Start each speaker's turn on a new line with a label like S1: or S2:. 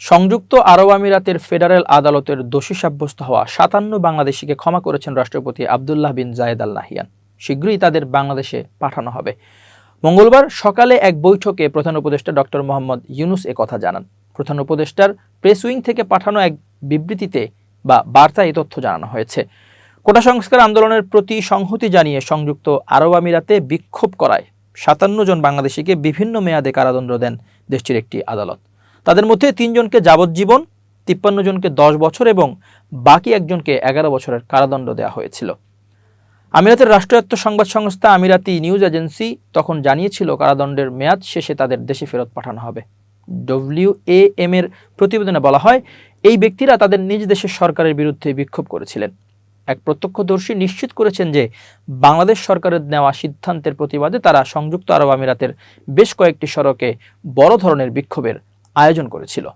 S1: সংযুক্ত আরব আমিরাতের ফেডারেল আদালতের দোষী সাব্যস্ত হওয়া সাতান্ন বাংলাদেশিকে ক্ষমা করেছেন রাষ্ট্রপতি আবদুল্লাহ বিন জায়েদ আল নাহিয়ান শীঘ্রই তাদের বাংলাদেশে পাঠানো হবে। মঙ্গলবার সকালে এক বৈঠকে প্রধান উপদেষ্টা ডক্টর মোহাম্মদ ইউনুস এ কথা জানান। প্রধান উপদেষ্টার প্রেস উইং থেকে পাঠানো এক বিবৃতিতে বা বার্তায় এ তথ্য জানানো হয়েছে। কোটা সংস্কার আন্দোলনের প্রতি সংহতি জানিয়ে সংযুক্ত আরব আমিরাতে বিক্ষোভ করায় সাতান্ন জন বাংলাদেশিকে বিভিন্ন মেয়াদে কারাদণ্ড দেন দেশটির একটি আদালত। তাদের মধ্যে তিনজনকে যাবজ্জীবন, তিপ্পান্ন জনকে দশ বছর এবং বাকি একজনকে এগারো বছরের কারাদণ্ড দেওয়া হয়েছিল। আমিরাতের রাষ্ট্রায়ত্ত সংবাদ সংস্থা আমিরাতি নিউজ এজেন্সি তখন জানিয়েছিল, কারাদণ্ডের মেয়াদ শেষে তাদের দেশে ফেরত পাঠানো হবে। ডব্লিউ এ এম এর প্রতিবেদনে বলা হয়, এই ব্যক্তিরা তাদের নিজ দেশের সরকারের বিরুদ্ধে বিক্ষোভ করেছিলেন। এক প্রত্যক্ষদর্শী নিশ্চিত করেছেন যে, বাংলাদেশ সরকারের নেওয়া সিদ্ধান্তের প্রতিবাদে তারা সংযুক্ত আরব আমিরাতের বেশ কয়েকটি সড়কে বড় ধরনের বিক্ষোভের আয়োজন করেছিল।